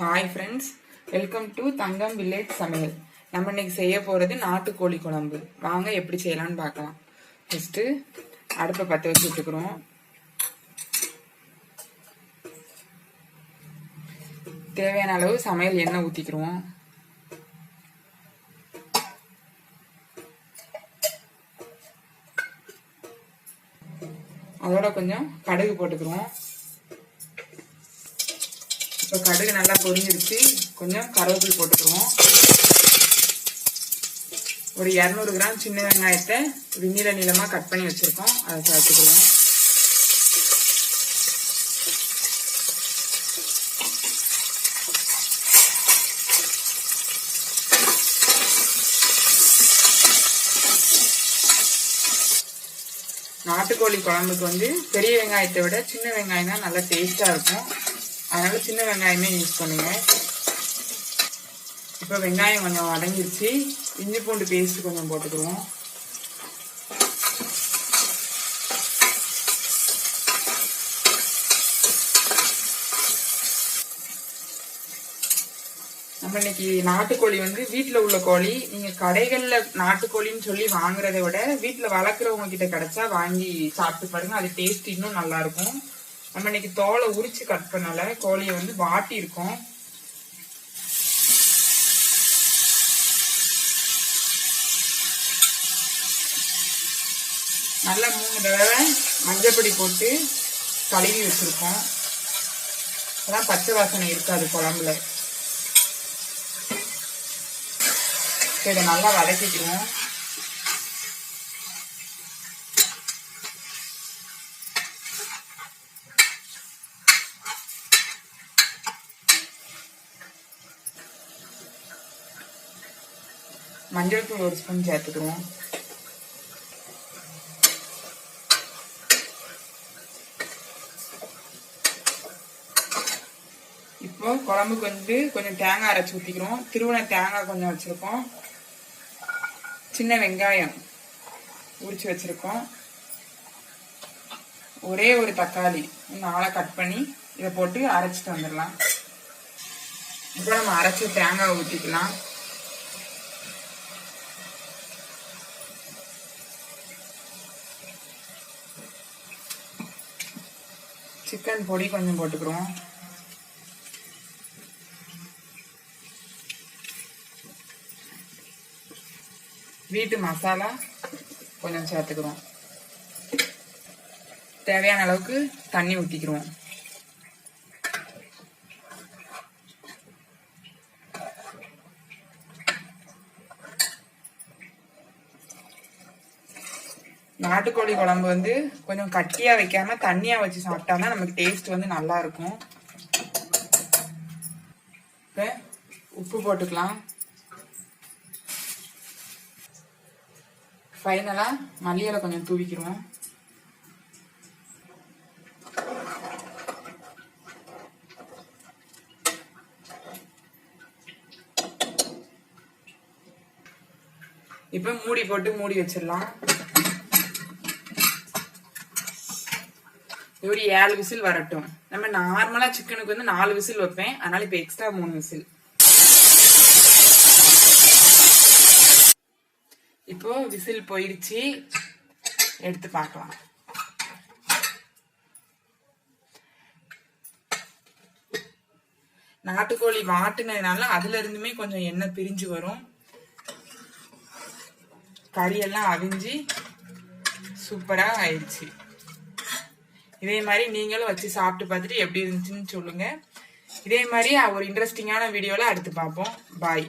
Hi friends welcome to Thangam village சமையல் நம்ம இன்னைக்கு செய்ய போகிறது நாட்டுக்கோழி குழம்பு. வாங்க எப்படி செய்யலாம்னு பார்க்கலாம். ஃபஸ்ட்டு அடுப்பை பற்ற வச்சு விட்டுக்கிறோம். தேவையான அளவு சமையல் எண்ணெய் ஊற்றிக்கிறோம் அதோட கொஞ்சம் கடுகு போட்டுக்கிறோம். இப்போ கடுகு நல்லா பொரிஞ்சிருச்சு. கொஞ்சம் கருவேப்பில் போட்டுக்கிறோம் ஒரு இரநூறு கிராம் சின்ன வெங்காயத்தை ஒரு நீள நீளமாக கட் பண்ணி வச்சுருக்கோம். அதை சேர்த்துக்கிறோம் நாட்டுக்கோழி குழம்புக்கு வந்து பெரிய வெங்காயத்தை விட சின்ன வெங்காயம் தான் நல்லா டேஸ்ட்டாக இருக்கும். அதனால் சின்ன வெங்காயமே யூஸ் பண்ணுங்கள் இப்போ வெங்காயம் கொஞ்சம் அடங்கிருச்சு இஞ்சி பூண்டு பேஸ்ட் கொஞ்சம் போட்டுக்குருவோம். நம்ம இன்னைக்கு நாட்டுக்கோழி வந்து வீட்டில் உள்ள கோழி. நீங்கள் கடைகளில் நாட்டுக்கோழின்னு சொல்லி வாங்குறதை விட வீட்டில் வளர்க்குறவங்க கிட்ட கிடைச்சா வாங்கி சாப்பிட்டு பாருங்க. அது டேஸ்ட் இன்னும் நல்லா இருக்கும். நம்ம இன்னைக்கு தோலை உரிச்சு கட் பண்ணல கோழியை வந்து வாட்டி இருக்கோம். நல்லா மூணு தடவை மஞ்சப்பொடி போட்டு கழுவி வச்சிருக்கோம். அதான் பச்சை வாசனை இருக்காது குழம்புல. இதை நல்லா வதக்கிக்கிறோம் மஞ்சள் தூள் ஒரு ஸ்பூன் சேர்த்துக்குவோம். இப்போ குழம்புக்கு வந்து கொஞ்சம் தேங்காய் அரைச்சி ஊற்றிக்கிறோம் திருவண்ண தேங்காய் கொஞ்சம் வச்சுருக்கோம். சின்ன வெங்காயம் உரிச்சு வச்சுருக்கோம். ஒரே ஒரு தக்காளி நாளாக கட் பண்ணி இதை போட்டு அரைச்சிட்டு வந்துடலாம். இப்போ நம்ம அரைச்சி தேங்காய் ஊற்றிக்கலாம் சிக்கன் பொடி கொஞ்சம் போட்டுக்கிறோம். வீட்டு மசாலா கொஞ்சம் சேர்த்துக்கிறோம். தேவையான அளவுக்கு தண்ணி ஊற்றிக்கிறோம் நாட்டுக்கோழி குழம்பு வந்து கொஞ்சம் கட்டியா வைக்காம தண்ணியா வச்சு சாப்பிட்டாதான் நமக்கு டேஸ்ட் வந்து நல்லா இருக்கும். இப்போ உப்பு போட்டுக்கலாம். ஃபைனலாக மல்லியலை கொஞ்சம் தூவிக்கிறோம் இப்போ மூடி போட்டு மூடி வச்சிடலாம். ஒரு ஏழு விசில் வரட்டும் நம்ம நார்மலா சிக்கனுக்கு வந்து நாலு விசில் வைப்பேன் அதனால இப்ப எக்ஸ்ட்ரா மூணு விசில் இப்போ விசில் போயிடுச்சு எடுத்து பார்க்கலாம் நாட்டுக்கோழி வாட்டுனதுனால அதுல இருந்துமே கொஞ்சம் எண்ணெய் பிரிஞ்சு வரும் கறியெல்லாம் அவிஞ்சு சூப்பரா ஆயிடுச்சு இதே மாதிரி நீங்களும் வச்சு சாப்பிட்டு பார்த்துட்டு எப்படி இருந்துச்சுன்னு சொல்லுங்க. இதே மாதிரி ஒரு இன்ட்ரெஸ்டிங்கான வீடியோவில் அடுத்து பார்ப்போம். பாய்